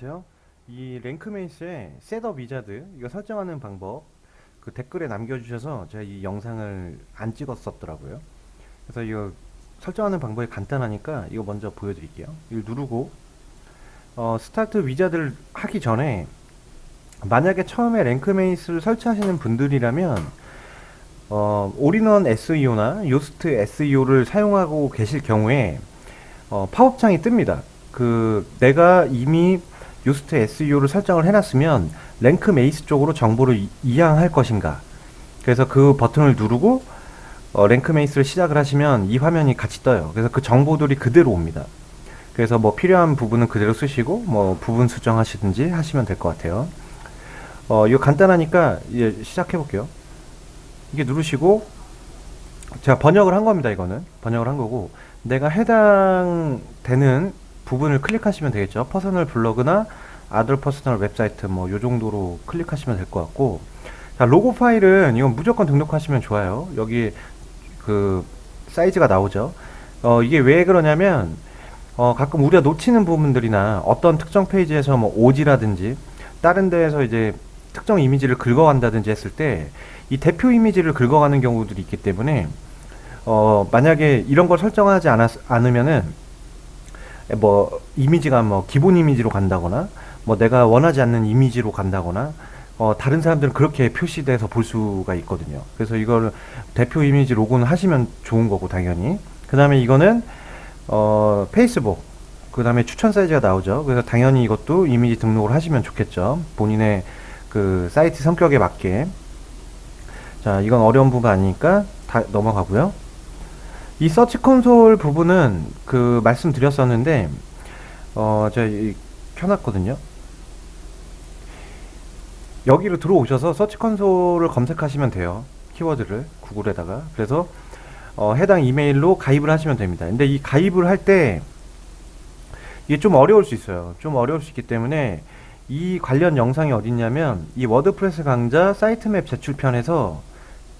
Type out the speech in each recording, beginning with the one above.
안녕하세요. 이 랭크메이스의 셋업 위자드 이거 설정하는 방법 그 댓글에 남겨주셔서 제가 이 영상을 안 찍었었더라고요. 그래서 이거 설정하는 방법이 간단하니까 이거 먼저 보여드릴게요. 이걸 누르고 어, 스타트 위자드를 하기 전에 만약에 처음에 랭크메이스를 설치하시는 분들이라면 어, 올인원 SEO나 요스트 SEO를 사용하고 계실 경우에 어, 팝업창이 뜹니다. 그 내가 이미 요스트 SEO를 설정을 해놨으면 랭크 메이스 쪽으로 정보를 이- 이양할 것인가. 그래서 그 버튼을 누르고 어, 랭크 메이스를 시작을 하시면 이 화면이 같이 떠요. 그래서 그 정보들이 그대로 옵니다. 그래서 뭐 필요한 부분은 그대로 쓰시고 뭐 부분 수정하시든지 하시면 될 것 같아요. 어, 이거 간단하니까 이제 시작해 볼게요. 이게 누르시고 제가 번역을 한 겁니다. 이거는 번역을 한 거고 내가 해당되는 부분을 클릭하시면 되겠죠. 퍼스널 블로그나 아들 퍼스널 웹사이트 뭐 요 정도로 클릭하시면 될 것 같고 자 로고 파일은 이건 무조건 등록하시면 좋아요. 여기 그 사이즈가 나오죠. 어 이게 왜 그러냐면 어 가끔 우리가 놓치는 부분들이나 어떤 특정 페이지에서 뭐 오지라든지 다른 데에서 이제 특정 이미지를 긁어간다든지 했을 때 이 대표 이미지를 긁어가는 경우들이 있기 때문에 어 만약에 이런 걸 설정하지 않았, 않으면은 뭐 이미지가 뭐 기본 이미지로 간다거나 뭐 내가 원하지 않는 이미지로 간다거나 어 다른 사람들은 그렇게 표시돼서 볼 수가 있거든요. 그래서 이걸 대표 이미지 로고는 하시면 좋은 거고 당연히. 그 다음에 이거는 어 페이스북 그 다음에 추천 사이즈가 나오죠. 그래서 당연히 이것도 이미지 등록을 하시면 좋겠죠. 본인의 그 사이트 성격에 맞게. 자, 이건 어려운 부분 아니니까 다 넘어가고요. 이 서치 콘솔 부분은 그 말씀드렸었는데 어 제가 이- 켜놨거든요. 여기로 들어오셔서 서치 콘솔을 검색하시면 돼요. 키워드를 구글에다가 그래서 어, 해당 이메일로 가입을 하시면 됩니다. 근데 이 가입을 할 때 이게 좀 어려울 수 있어요. 좀 어려울 수 있기 때문에 이 관련 영상이 어딨냐면 이 워드프레스 강좌 사이트맵 제출편에서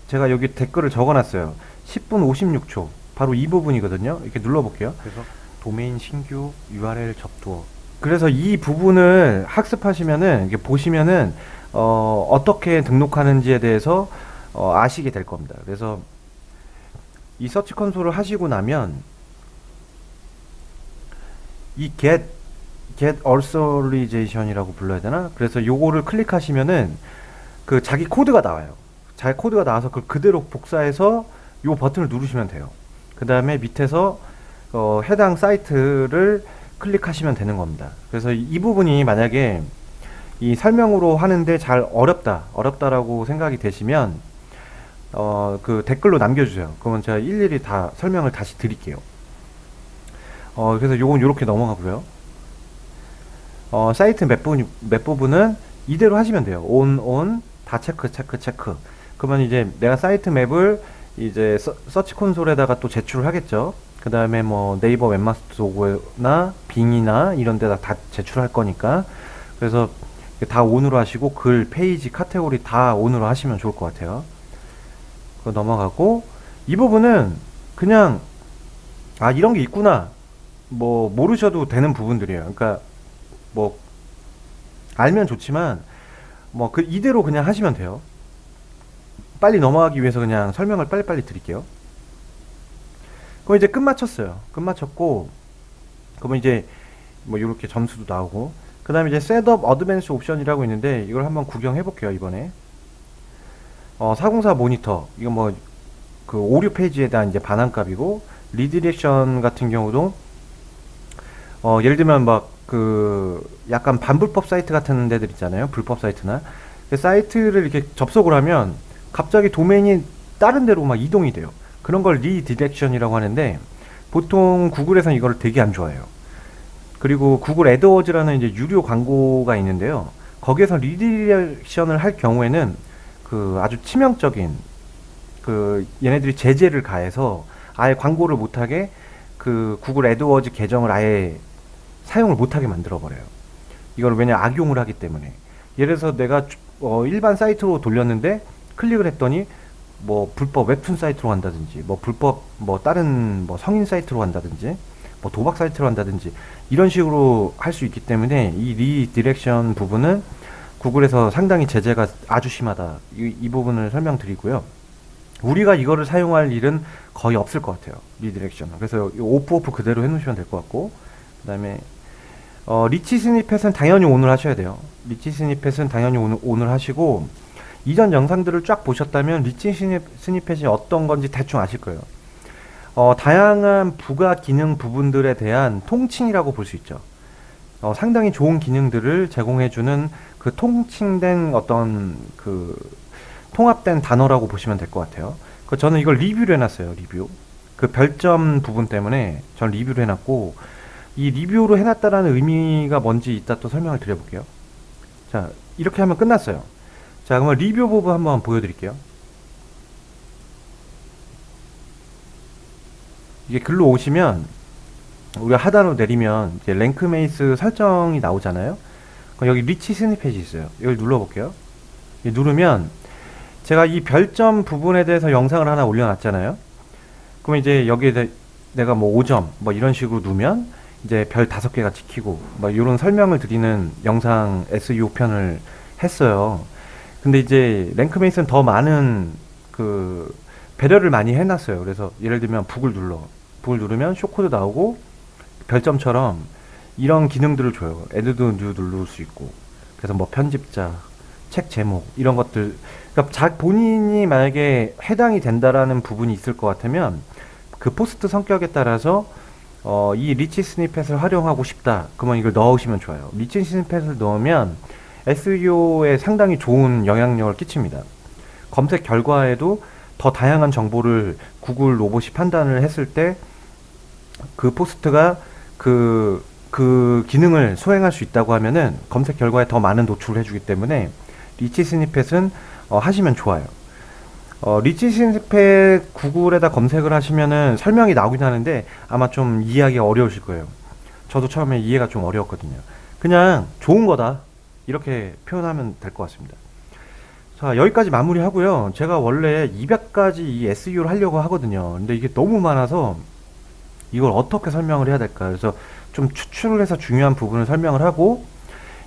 제가 여기 댓글을 적어놨어요. 10분 56초. 바로 이 부분이거든요. 이렇게 눌러볼게요. 그래서 도메인 신규 URL 접두어. 그래서 이 부분을 학습하시면은 이게 보시면은 어, 어떻게 등록하는지에 대해서 어, 아시게 될 겁니다. 그래서 이 서치 콘솔을 하시고 나면 이 get get authorization이라고 불러야 되나? 그래서 요거를 클릭하시면은 그 자기 코드가 나와요. 자기 코드가 나와서 그걸 그대로 복사해서 요 버튼을 누르시면 돼요. 그 다음에 밑에서 어, 해당 사이트를 클릭하시면 되는 겁니다. 그래서 이, 이 부분이 만약에 이 설명으로 하는데 잘 어렵다, 어렵다라고 생각이 되시면 어, 그 댓글로 남겨주세요. 그러면 제가 일일이 다 설명을 다시 드릴게요. 어, 그래서 요건 요렇게 넘어가고요. 어, 사이트 몇 부분, 몇 부분은 이대로 하시면 돼요. 온, 온, 다 체크, 체크, 체크. 그러면 이제 내가 사이트 맵을 이제 서, 서치 콘솔에다가 또 제출을 하겠죠. 그 다음에 뭐 네이버 웹마스터 도구나 빙이나 이런 데다 다 제출할 거니까. 그래서 다 온으로 하시고 글, 페이지, 카테고리 다 온으로 하시면 좋을 것 같아요. 그거 넘어가고 이 부분은 그냥 아 이런 게 있구나 뭐 모르셔도 되는 부분들이에요. 그러니까 뭐 알면 좋지만 뭐 그 이대로 그냥 하시면 돼요. 빨리 넘어가기 위해서 그냥 설명을 빨리빨리 드릴게요. 그럼 이제 끝 맞췄어요. 끝 맞췄고 그러면 이제 뭐 이렇게 점수도 나오고 그 다음에 이제 셋업 어드밴스 옵션이라고 있는데 이걸 한번 구경해 볼게요 이번에 어, 404 모니터 이거 뭐 그 오류 페이지에 대한 이제 반환값이고 리디렉션 같은 경우도 어, 예를 들면 막 그 약간 반불법 사이트 같은 데들 있잖아요 불법 사이트나 그 사이트를 이렇게 접속을 하면 갑자기 도메인이 다른 데로 막 이동이 돼요 그런 걸 리디렉션이라고 하는데 보통 구글에서는 이걸 되게 안 좋아해요 그리고 구글 애드워즈라는 이제 유료 광고가 있는데요 거기에서 리디렉션을 할 경우에는 그 아주 치명적인 그 얘네들이 제재를 가해서 아예 광고를 못하게 그 구글 애드워즈 계정을 아예 사용을 못하게 만들어 버려요. 이걸 왜냐 악용을 하기 때문에. 예를 들어서 내가 주- 어, 일반 사이트로 돌렸는데 클릭을 했더니 뭐 불법 웹툰 사이트로 간다든지 뭐 불법 뭐 다른 뭐 성인 사이트로 간다든지 뭐 도박 사이트로 한다든지 이런 식으로 할 수 있기 때문에 이 리디렉션 부분은 구글에서 상당히 제재가 아주 심하다. 이, 이 부분을 설명드리고요. 우리가 이거를 사용할 일은 거의 없을 것 같아요. 리디렉션. 그래서 이 오프 오프 그대로 해놓으시면 될 것 같고, 그 다음에 어, 리치 스니펫은 당연히 오늘 하셔야 돼요. 리치 스니펫은 당연히 오늘, 오늘 하시고, 이전 영상들을 쫙 보셨다면 리치 스니- 스니펫이 어떤 건지 대충 아실 거예요. 어, 다양한 부가 기능 부분들에 대한 통칭이라고 볼 수 있죠. 어, 상당히 좋은 기능들을 제공해주는 그 통칭된 어떤 그 통합된 단어라고 보시면 될 것 같아요. 그 저는 이걸 리뷰를 해놨어요. 리뷰. 그 별점 부분 때문에 전 리뷰를 해놨고 이 리뷰로 해놨다라는 의미가 뭔지 이따 또 설명을 드려볼게요. 자 이렇게 하면 끝났어요. 자 그러면 리뷰 부분 한번 보여드릴게요. 이게 글로 오시면 우리가 하단으로 내리면 이제 랭크 메이스 설정이 나오잖아요. 여기 리치 스니펫이 있어요. 이걸 눌러볼게요. 이 누르면 제가 이 별점 부분에 대해서 영상을 하나 올려놨잖아요. 그럼 이제 여기에 대- 내가 뭐 5점 뭐 이런 식으로 누면 이제 별 다섯 개가 찍히고 막 이런 설명을 드리는 영상 SEO 편을 했어요. 근데 이제 랭크메이스는 더 많은 그 배려를 많이 해놨어요. 그래서 예를 들면 북을 눌러 북을 누르면 쇼코드 나오고 별점처럼 이런 기능들을 줘요. 에드도 뉴 누를 수 있고 그래서 뭐 편집자, 책 제목 이런 것들 그러니까 자 본인이 만약에 해당이 된다라는 부분이 있을 것 같으면 그 포스트 성격에 따라서 어, 이 리치 스니펫을 활용하고 싶다. 그러면 이걸 넣으시면 좋아요. 리치 스니펫을 넣으면 SEO에 상당히 좋은 영향력을 끼칩니다. 검색 결과에도 더 다양한 정보를 구글 로봇이 판단을 했을 때 그 포스트가 그, 그 기능을 수행할 수 있다고 하면은 검색 결과에 더 많은 노출을 해주기 때문에 리치 스니펫은 어, 하시면 좋아요. 어, 리치 스니펫 구글에다 검색을 하시면은 설명이 나오긴 하는데 아마 좀 이해하기 어려우실 거예요. 저도 처음에 이해가 좀 어려웠거든요. 그냥 좋은 거다. 이렇게 표현하면 될 것 같습니다. 자, 여기까지 마무리하고요. 제가 원래 200가지 이 SEO를 하려고 하거든요. 근데 이게 너무 많아서 이걸 어떻게 설명을 해야 될까? 그래서 좀 추출을 해서 중요한 부분을 설명을 하고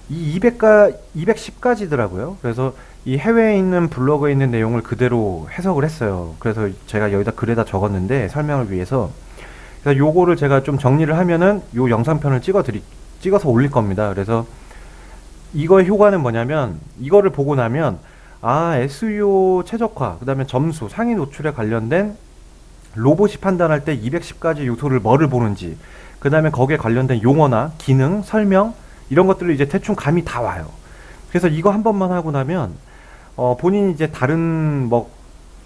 이 200가 210가지더라고요. 그래서 이 해외에 있는 블로그에 있는 내용을 그대로 해석을 했어요. 그래서 제가 여기다 글에다 적었는데 설명을 위해서 그래서 요거를 제가 좀 정리를 하면은 요 영상편을 찍어 드리 찍어서 올릴 겁니다. 그래서 이거의 효과는 뭐냐면 이거를 보고 나면 아 SEO 최적화 그 다음에 점수 상위 노출에 관련된 로봇이 판단할 때 210가지 요소를 뭐를 보는지 그 다음에 거기에 관련된 용어나 기능 설명 이런 것들을 이제 대충 감이 다 와요 그래서 이거 한 번만 하고 나면 어, 본인이 이제 다른 뭐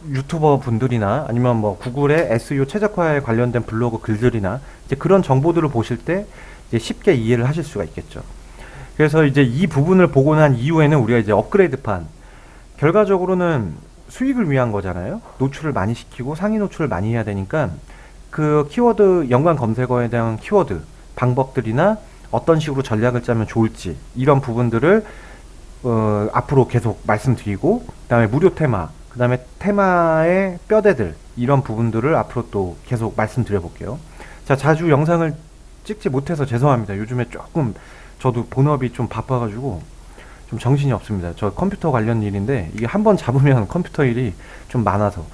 유튜버 분들이나 아니면 뭐 구글의 SEO 최적화에 관련된 블로그 글들이나 이제 그런 정보들을 보실 때 이제 쉽게 이해를 하실 수가 있겠죠. 그래서 이제 이 부분을 보고 난 이후에는 우리가 이제 업그레이드판 결과적으로는 수익을 위한 거잖아요. 노출을 많이 시키고 상위 노출을 많이 해야 되니까 그 키워드 연관 검색어에 대한 키워드 방법들이나 어떤 식으로 전략을 짜면 좋을지 이런 부분들을 어, 앞으로 계속 말씀드리고 그다음에 무료 테마 그다음에 테마의 뼈대들 이런 부분들을 앞으로 또 계속 말씀드려 볼게요. 자 자주 영상을 찍지 못해서 죄송합니다. 요즘에 조금 저도 본업이 좀 바빠가지고 좀 정신이 없습니다. 저 컴퓨터 관련 일인데 이게 한 번 잡으면 컴퓨터 일이 좀 많아서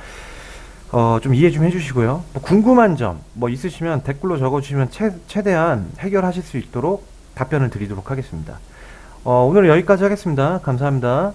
어, 좀 이해 좀 해주시고요. 뭐 궁금한 점 뭐 있으시면 댓글로 적어주시면 최, 최대한 해결하실 수 있도록 답변을 드리도록 하겠습니다. 어, 오늘 여기까지 하겠습니다. 감사합니다.